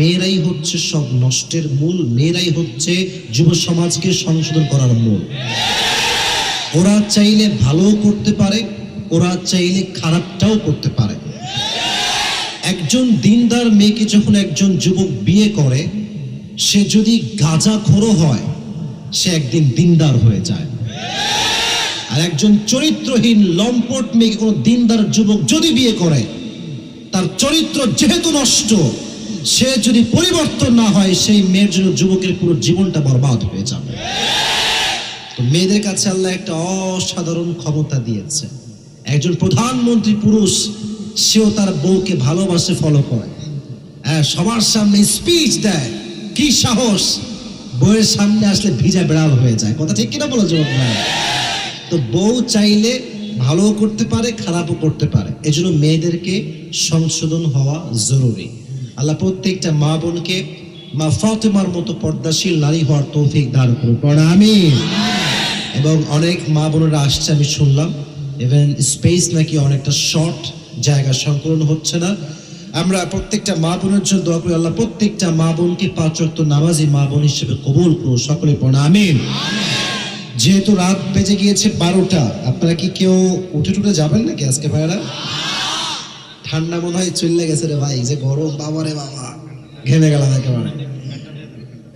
মেয়েরাই হচ্ছে সব নষ্টের মূল, মেয়েরাই হচ্ছে যুব সমাজকে সংশোধন করার মূল। ওরা চাইলে ভালো করতে পারে, ওরা চাইলে খারাপটাও করতে পারে। একজন দিনদার মেয়েকে যখন একজন যুবক বিয়ে করে, সে যদি গাঁজা খোরো হয়, সে একদিন দিনদার হয়ে যায়। আর একজন চরিত্রহীন, লম্পট মেয়েকে কোনো দিনদার যুবক যদি বিয়ে করে, তার চরিত্র যেহেতু নষ্ট সে যদি পরিবর্তন না হয়, সেই মেয়ের জন্য যুবকের পুরো জীবনটা বরবাদ হয়ে যাবে। তো মেয়েদের কাছে আল্লাহ একটা অসাধারণ ক্ষমতা দিয়েছে একজন প্রধানমন্ত্রী পুরুষ, সেও তার বউকে ভালোবাসে ফলো করে। হ্যাঁ সবার সামনে স্পিচ দেয়, কি সাহস? বউয়ের সামনে আসলে ভিজা বেড়াল হয়ে যায়। কথা ঠিক কিনা বলো, যুবক ভাই? তো বউ চাইলে ভালো করতে পারে, খারাপও করতে পারে। এজন্য মেয়েদেরকে সংশোধন হওয়া জরুরি। আল্লাহ প্রত্যেকটা মা বোনকে মা ফাতেমার মতো পর্দাশীল নারী হওয়ার তৌফিক দান করুন। আমি এবং অনেক মা বোনেরা আসছে, আমি শুনলাম। ইভেন স্পেস নাকি অনেকটা শর্ট জায়গা সংকলন হচ্ছে না। আমরা প্রত্যেকটা মা বোনের জন্য দোয়া করি, আল্লাহ প্রত্যেকটা মা বোনকে পাঁচ ওয়াক্ত নামাজি মা বোন হিসেবে কবুল করুন। সকলে পড়া আমিন। যেহেতু রাত বেজে গিয়েছে বারোটা, আপনারা কি কেউ উঠে টুটে যাবেন নাকি আজকে ভাইয়ারা? ঠান্ডা মনে হয় চলে গেছে রে ভাই যে গরম বাবা রে বাবা। ঘেমে গেলাম একেবারে।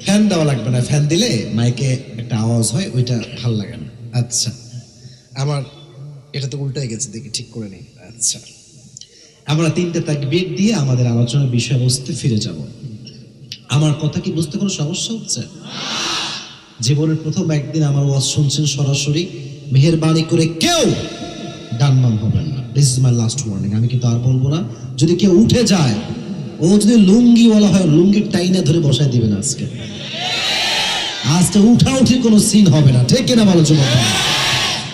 ফ্যান দেওয়া লাগবে না ফ্যান দিলে মাইকে একটা আওয়াজ হয় ওইটা ভালো লাগে না। আচ্ছা। আমার এটা তো উল্টাই গেছে দেখি ঠিক করে নেই। আচ্ছা। আমরা তিনটে তাকবীর দিয়ে আমাদের আলোচনার বিষয়বস্তু ফিরে যাব। আমার কথা কি বুঝতে কোনো সমস্যা হচ্ছে? জীবনের প্রথম একদিন আমার ওয়াজ শুনছেন সরাসরি মেহেরবানি করে কেউ ডানবাম হবেন না। This is my last warning আমি কিন্তু আর বলব না, যদি কেউ উঠে যায়, ও যদি লুঙ্গি বলা হয়, লুঙ্গির টাইনা ধরে বসায় দিবেন আজকে। আজকে উঠা উঠি কোনো সিন হবে না। ঠিক কিনা বলো যুবক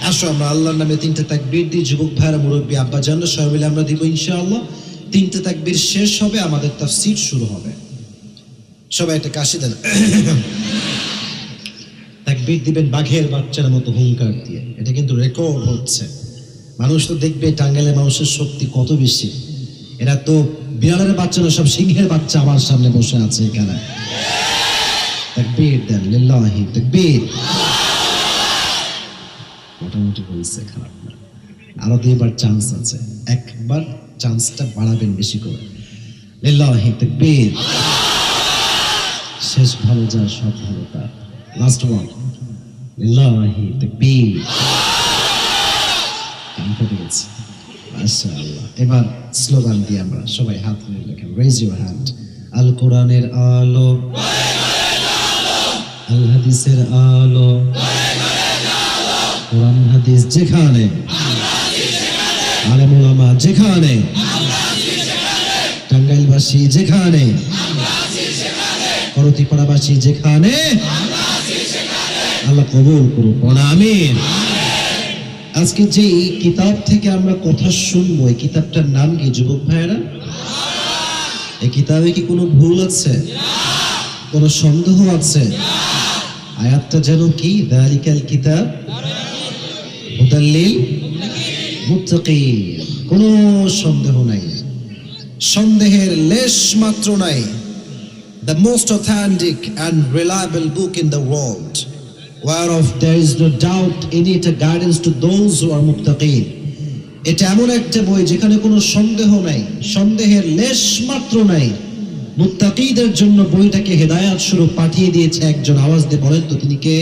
আসো আমরা আল্লাহর নামে তিনটে তাকবীর দিই। যুবক ভাইরা মুরব্বী আব্বা জানো সবাই মিলে আমরা দিব ইনশাআল্লাহ। তিনটে তাকবীর শেষ হবে, আমাদের তাফসীর শুরু হবে। সবাই একটা কাশি দেন। তাকবীর দিবেন বাঘের বাচ্চার মতো হুঙ্কার দিয়ে। এটা কিন্তু রেকর্ড হচ্ছে। মানুষ তো দেখবে টাঙ্গাইলের মানুষের শক্তি কত বেশি। এরা তো বিড়ালের বাচ্চা না, সব সিংহের বাচ্চা আমার সামনে বসে আছে এখানে। তাকবীর দেন, লিল্লাহি, তাকবীর। মোটামুটি হয়েছে খারাপ না। আরও দুইবার চান্স আছে। একবার চান্সটা বাড়াবেন বেশি করে। লিল্লাহি, তাকবীর। শেষ ভালো যা সব ভালো তার। লাস্ট ওয়ান লিল্লাহি, তাকবীর। মাশাআল্লাহ। এবার স্লোগান দিয়ে আমরা সবাই হাত তুলে লেখেন রেজ ইউর হ্যান্ড আল কোরআনের আলো। আল হাদিসের আলো। কোরআন হাদিস যেখানে। আলেম ওলামা যেখানে। টাঙ্গাইলবাসী যেখানে। করতিপাড়াবাসী যেখানে। আল্লাহ কবুল বলা আমিন। আজকে যে এই কিতাব থেকে আমরা কথা শুনব এই কিতাবটার নাম কি যুবক ভাইয়েরা? এই কিতাবে কি কোনো ভুল আছে? কোনো সন্দেহ আছে? আয়াতটা যেন কি? দালিকাল কিতাব। হুদাল্লিল মুত্তাকিন কোনো সন্দেহ নাই। সন্দেহের লেশ মাত্র নাই। The most authentic and reliable book in the world, whereof there is no doubt in it a guidance to those who are muktaqeen. এটা এমন একটা বই যেখানে কোনো সন্দেহ নাই, সন্দেহের লেশ মাত্র নাই। মুত্তাকিদের জন্য বইটাকে হেদায়াত স্বরূপ পাঠিয়ে দিয়েছে একজন। আওয়াজ দিয়ে বলেন তো, তিনি কে?